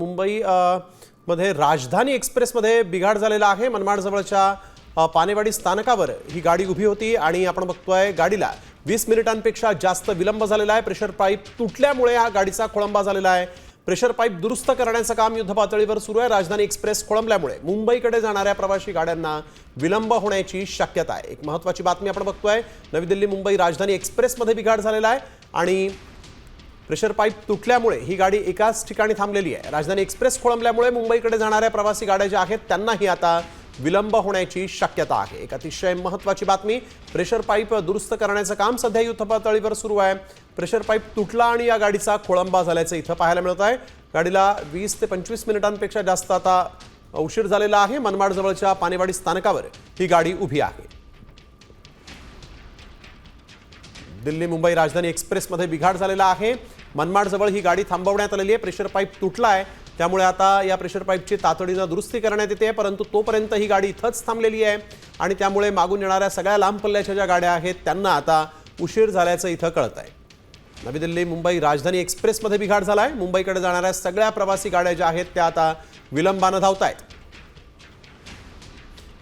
मुंबई मध्ये राजधानी एक्सप्रेसमध्ये बिघाड झालेला आहे. मनमाडजवळच्या पानेवाडी स्थानकावर ही गाडी उभी होती आणि आपण बघतोय गाडीला वीस मिनिटांपेक्षा जास्त विलंब झालेला आहे. प्रेशर पाईप तुटल्यामुळे हा गाडीचा खोळंबा झालेला आहे. प्रेशर पाईप दुरुस्त करण्याचं काम युद्धपातळीवर सुरू आहे. राजधानी एक्सप्रेस खोळंबल्यामुळे मुंबईकडे जाणाऱ्या प्रवासी गाड्यांना विलंब होण्याची शक्यता आहे. एक महत्वाची बातमी आपण बघतोय नवी दिल्ली मुंबई राजधानी एक्सप्रेसमध्ये बिघाड झालेला आहे आणि प्रेशर पाईप तुटल्यामुळे ही गाडी एकाच ठिकाणी थांबलेली आहे. राजधानी एक्सप्रेस खोळंबल्यामुळे मुंबईकडे जाणाऱ्या प्रवासी गाड्या ज्या आहेत त्यांनाही आता विलंब होण्याची शक्यता आहे. एक अतिशय महत्वाची बातमी प्रेशर पाईप दुरुस्त करण्याचं काम सध्या युद्धपातळीवर सुरू आहे. प्रेशर पाईप तुटला आणि या गाडीचा खोळंबा झाल्याचं इथं पाहायला मिळत आहे. गाडीला वीस ते पंचवीस मिनिटांपेक्षा जास्त आता उशीर झालेला आहे. मनमाडजवळच्या पानेवाडी स्थानकावर ही गाडी उभी आहे. दिल्ली मुंबई राजधानी एक्सप्रेसमध्ये बिघाड झालेला आहे. मनमाडजवळ ही गाडी थांबवण्यात आलेली आहे. प्रेशर पाईप तुटला आहे त्यामुळे आता या प्रेशर पाईपची तातडीनं दुरुस्ती करण्यात येते परंतु तोपर्यंत ही गाडी इथंच थांबलेली आहे. आणि त्यामुळे मागून येणाऱ्या सगळ्या लांब पल्ल्याच्या ज्या गाड्या आहेत त्यांना आता उशीर झाल्याचं इथं कळत आहे नवी दिल्ली मुंबई राजधानी एक्सप्रेसमध्ये बिघाड झाला आहे मुंबईकडे जाणाऱ्या सगळ्या प्रवासी गाड्या ज्या आहेत त्या आता विलंबानं धावत आहेत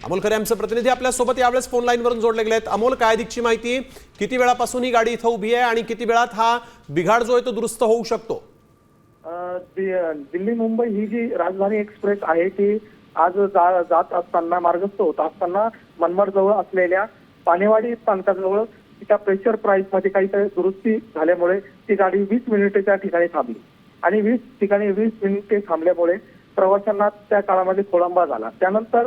अमोल खरे आमचे प्रतिनिधी आपल्यासोबत यावेळेस फोन लाईनवरून जोडले गेले आहेत अमोल काय अधिकची माहिती? किती वेळापासून ही गाडी इथं उभी आहे आणि किती वेळात हा बिघाड जो आहे तो दुरुस्त होऊ शकतो? दिल्ली मुंबई ही जी राजधानी एक्सप्रेस आहे ती आज जा- जात असताना मार्गस्थ होत असताना मनमाड जवळ असलेल्या पानेवाडी स्थानकाजवळ तिच्या प्रेशर प्राईसमध्ये काहीतरी दुरुस्ती झाल्यामुळे ती गाडी वीस मिनिटे त्या ठिकाणी थांबली. आणि वीस ठिकाणी वीस मिनिटे थांबल्यामुळे प्रवाशांना त्या काळामध्ये खोळंबा झाला. त्यानंतर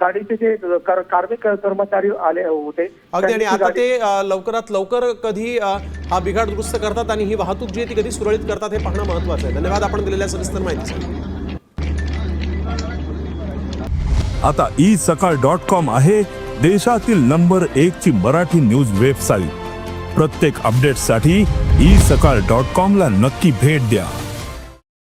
गाडीचे जे कर- कार्मिक कर्मचारी आले होते अगदी आणि आता ते लवकरात लवकर कधी हा बिघाड दुरुस्त करतात आणि ही वाहतूक जी आहे ती कधी सुरळीत करतात हे पाहणं महत्वाचं आहे. धन्यवाद आपण दिलेल्या सविस्तर माहितीसाठी. आता ई सकाळ डॉट कॉम आहे देशातील नंबर एक ची मराठी न्यूज वेबसाईट. प्रत्येक अपडेटसाठी ई सकाळ डॉट कॉम ला नक्की भेट द्या.